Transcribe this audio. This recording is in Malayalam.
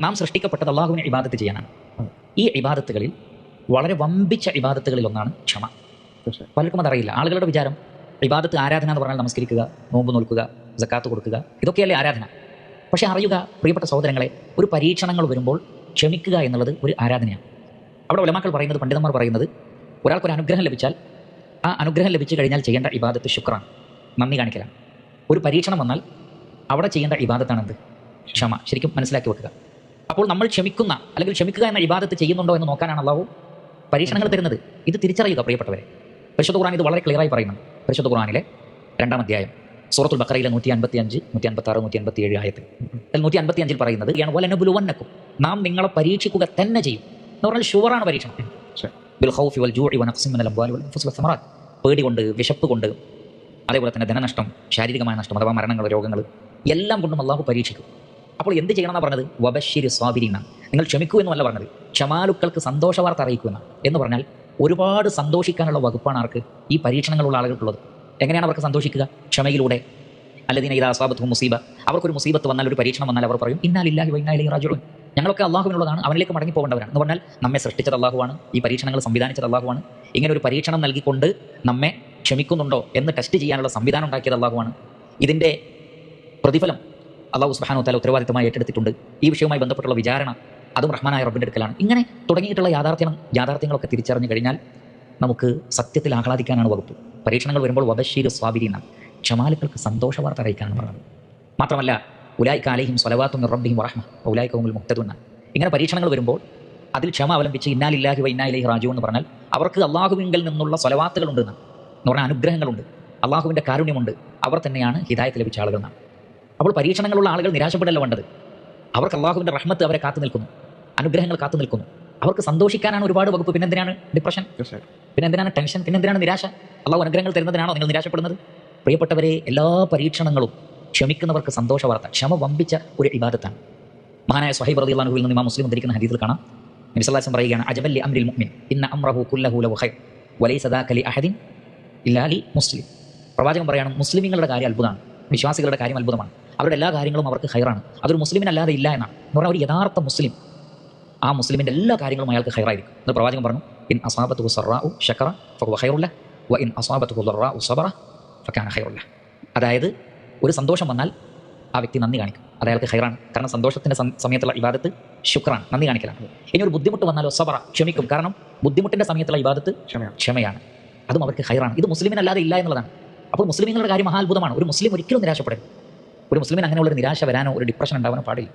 നാം സൃഷ്ടിക്കപ്പെട്ടത് അള്ളാഹുവിനെ ഇബാദത്ത് ചെയ്യാനാണ്. ഈ ഇബാദത്തുകളിൽ വളരെ വമ്പിച്ച ഇബാദത്തുകളിൽ ഒന്നാണ് ക്ഷമ. പലർക്കും അതറിയില്ല. ആളുകളുടെ വിചാരം ഇബാദത്ത് ആരാധന എന്ന് പറഞ്ഞാൽ നമസ്കരിക്കുക നോമ്പ് നോൽക്കുക ജക്കാത്ത് കൊടുക്കുക ഇതൊക്കെയല്ലേ ആരാധന? പക്ഷെ അറിയുക പ്രിയപ്പെട്ട സഹോദരങ്ങളെ ഒരു പരീക്ഷണങ്ങൾ വരുമ്പോൾ ക്ഷമിക്കുക എന്നുള്ളത് ഒരു ആരാധനയാണ്. അവിടെ ഉലമാക്കൾ പറയുന്നത് പണ്ഡിതന്മാർ പറയുന്നത് ഒരാൾക്കൊരു അനുഗ്രഹം ലഭിച്ചാൽ ആ അനുഗ്രഹം ലഭിച്ചു കഴിഞ്ഞാൽ ചെയ്യേണ്ട ഇബാദത്ത് ശുക്രാണ്. നന്ദി കാണിക്കലാണ്. ഒരു പരീക്ഷണം വന്നാൽ അവിടെ ചെയ്യേണ്ട ഇബാദത്താണ് എന്ത് ക്ഷമ. ശരിക്കും മനസ്സിലാക്കി വെക്കുക. അപ്പോൾ നമ്മൾ ക്ഷമിക്കുന്ന അല്ലെങ്കിൽ ക്ഷമിക്കുക എന്ന ഇബാദത്ത് ചെയ്യുന്നുണ്ടോ എന്ന് നോക്കാനാണ് അള്ളാഹു പരീക്ഷണങ്ങൾ തരുന്നത്. ഇത് തിരിച്ചറിയുക പ്രിയപ്പെട്ടവരെ. പരിശുദ്ധ ഖുറാൻ ഇത് വളരെ ക്ലിയറായി പറയുന്നു പരിശുദ്ധ ഖുറാനിലെ രണ്ടാം അധ്യായം സൂറത്തുൽ ബക്കറയിലെ നൂറ്റി അൻപത്തി അഞ്ച് നൂറ്റി അൻപത്തി ആറ് നൂറ്റി അൻപത്തി ഏഴ് ആയത്തിൽ. നൂറ്റി അൻപത്തി അഞ്ചിൽ പറയുന്നത് വലനബുലുവന്നക്കും നാം നിങ്ങളെ പരീക്ഷിക്കുക തന്നെ ചെയ്യും. എന്ന് പറഞ്ഞാൽ ഷുവറാണ് പരീക്ഷണം. പേടി കൊണ്ട് വിശപ്പ് കൊണ്ട് അതേപോലെ തന്നെ ധനനഷ്ടം ശാരീരികമായ നഷ്ടം അഥവാ മരണങ്ങൾ രോഗങ്ങൾ എല്ലാം കൊണ്ടും അള്ളാഹു പരീക്ഷിക്കും. അപ്പോൾ എന്ത് ചെയ്യണമെന്നാണ് പറഞ്ഞത്? വബശ്ശിരി സ്വാബിരീന. നിങ്ങൾ ക്ഷമിക്കൂ എന്നല്ല പറഞ്ഞത്. ക്ഷമാലുക്കൾക്ക് സന്തോഷ വാർത്ത അറിയിക്കുക എന്ന് പറഞ്ഞാൽ ഒരുപാട് സന്തോഷിക്കാനുള്ള വകുപ്പാണ് ആർക്ക്? ഈ പരീക്ഷണങ്ങളുള്ള ആളുകൾക്കുള്ളത്. എങ്ങനെയാണ് അവർക്ക് സന്തോഷിക്കുക? ക്ഷമയിലൂടെ. അല്ലദീന ഇതാ അസാബത്ത് മുസീബ. അവർക്കൊരു മുസീബത്ത് വന്നാൽ ഒരു പരീക്ഷണം വന്നാൽ അവർ പറയും ഇന്നാലില്ലാഹി വൈനാലി റാജുൻ ഞങ്ങളൊക്കെ അള്ളാഹുവിനുള്ളതാണ്. അവനിലേക്ക് മടങ്ങി പോകേണ്ടവരാണ്. എന്ന് പറഞ്ഞാൽ നമ്മെ സൃഷ്ടിച്ചത് അള്ളാഹുവാണ്. ഈ പരീക്ഷണങ്ങൾ സംവിധാനിച്ചത് അള്ളാഹുവാണ്. ഇങ്ങനെ ഒരു പരീക്ഷണം നൽകിക്കൊണ്ട് നമ്മെ ക്ഷമിക്കുന്നുണ്ടോ എന്ന് ടെസ്റ്റ് ചെയ്യാനുള്ള സംവിധാനം ഉണ്ടാക്കിയത് അള്ളാഹുവാണ്. ഇതിന്റെ പ്രതിഫലം അള്ളാഹു സുബാനോ തല ഉത്തരവാദിത്തമായി ഏറ്റെടുത്തിട്ടുണ്ട്. ഈ വിഷയവുമായി ബന്ധപ്പെട്ടുള്ള വിചാരണ അതും റഹ്മാനായ റബ്ബിന്റെ അടുക്കലാണ്. ഇങ്ങനെ തുടങ്ങിയിട്ടുള്ള യാഥാർത്ഥ്യം യാഥാർത്ഥ്യങ്ങളൊക്കെ തിരിച്ചറിഞ്ഞു കഴിഞ്ഞാൽ നമുക്ക് സത്യത്തിൽ ആഹ്ലാദിക്കാനാണ് വകുപ്പ്. പരീക്ഷണങ്ങൾ വരുമ്പോൾ വബഷീർ എന്നാണ്. ക്ഷമാലുക്കൾക്ക് സന്തോഷ വാർത്ത അറിയിക്കാനാണ് പറയുന്നത് മാത്രമല്ല ഉലായി കാലയും സ്വലവാത്തും റബ്ബിയും റഹ്മ ഉലായി കൗമുൽ മുക്തതുന്ന ഇങ്ങനെ പരീക്ഷണങ്ങൾ വരുമ്പോൾ അതിൽ ക്ഷമ അവലംബിച്ച് ഇന്നാലില്ലാഹി വ ഇന്നാലി റാജു എന്ന് പറഞ്ഞാൽ അവർക്ക് അള്ളാഹുവിങ്കിൽ നിന്നുള്ള സ്വലവാത്തുകളുണ്ട് എന്നാണ്. എന്ന് പറഞ്ഞാൽ അനുഗ്രഹങ്ങളുണ്ട്. അള്ളാഹുവിന്റെ കാരുണ്യമുണ്ട്. അവർ തന്നെയാണ് ഹിദായത്ത് ലഭിച്ച ആളുകൾ എന്നാണ്. അപ്പോൾ പരീക്ഷണങ്ങളുള്ള ആളുകൾ നിരാശപ്പെടല്ല വേണ്ടത്. അവർക്ക് അള്ളാഹുവിന്റെ റഹ്മത്ത് അവരെ കാത്തു നിൽക്കുന്നു. അനുഗ്രഹങ്ങൾ കാത്തു നിൽക്കുന്നു. അവർക്ക് സന്തോഷിക്കാനാണ് ഒരുപാട് വകുപ്പ്. പിന്നെ എന്തിനാണ് ഡിപ്രഷൻ പിന്നെ എന്തിനാണ് ടെൻഷൻ പിന്നെ എന്തിനാണ് നിരാശ? അള്ളാഹു അനുഗ്രഹങ്ങൾ തരുന്നതിനാണോ നിങ്ങൾ നിരാശപ്പെടുന്നത്? പ്രിയപ്പെട്ടവരെ എല്ലാ പരീക്ഷണങ്ങളും ക്ഷമിക്കുന്നവർക്ക് സന്തോഷ വാർത്ത ക്ഷമ വമ്പിച്ച ഒരു ഇബാദത്താണ്. മഹാനായ സ്വഹൈബ് റതി അള്ളാഹുവിൽ നിന്ന് ഇമാം മുസ്ലിം ഉദ്ധരിക്കുന്ന ഹദീസിൽ കാണാം. നബിസ്വല്ലാസം പറയുകയാണ് അജബല്ലി അമ്രിൽ മുഅ്മിൻ ഇന്ന അമ്രഹു കുല്ലഹു ലഹു വലൈ വലൈസ ദാക ലി അഹദിൻ ഇല്ലാലി മുസ്ലിം. പ്രവാചകൻ പറയാണ് മുസ്ലിമീങ്ങളുടെ കാര്യം അത്ഭുതമാണ്. വിശ്വാസികളുടെ കാര്യം അത്ഭുതമാണ്. അവരുടെ എല്ലാ കാര്യങ്ങളും അവർക്ക് ഹൈറാണ് അതൊരു മുസ്ലിമിനല്ലാതെ ഇല്ല എന്നാണ്. എന്ന് പറഞ്ഞാൽ ഒരു യഥാർത്ഥ മുസ്ലിം ആ മുസ്ലിമിന്റെ എല്ലാ കാര്യങ്ങളും അയാൾക്ക് ഹൈറായിരിക്കും എന്ന് പ്രവാചകൻ പറഞ്ഞു ഇൻ അസാബത്ത് സറാ സറാഉ ഷക്കറ ഫഹുവ ഹൈറുല്ല വ ഇൻ അസാബത്ത് അസാബത്തു ഉ സബറ ഫക്കാന ഹൈറുല്ല അതായത് ഒരു സന്തോഷം വന്നാൽ ആ വ്യക്തി നന്ദി കാണിക്കും. അത് അയാൾക്ക് ഹൈറാണ് കാരണം സന്തോഷത്തിന്റെ സമയത്തുള്ള ഇബാദത്ത് ശുക്രാണ് നന്ദി കാണിക്കലാണ്. ഇനി ഒരു ബുദ്ധിമുട്ട് വന്നാലോ സബറ ക്ഷമിക്കും. കാരണം ബുദ്ധിമുട്ടിന്റെ സമയത്തുള്ള ഇബാദത്ത് ക്ഷമയാണ്. ക്ഷമയാണ്. അതും അവർക്ക് ഹൈറാണ് ഇത് മുസ്ലിമിനല്ലാതെ ഇല്ല എന്നുള്ളതാണ്. അപ്പോൾ മുസ്ലിമുകളുടെ കാര്യം മഹാത്ഭുതമാണ്. ഒരു മുസ്ലിം ഒരിക്കലും നിരാശപ്പെടരുത്. ഒരു മുസ്ലിമിന് അങ്ങനെയുള്ള ഒരു നിരാശ വരാനോ ഒരു ഡിപ്രഷൻ ഉണ്ടാവാനോ പാടില്ല.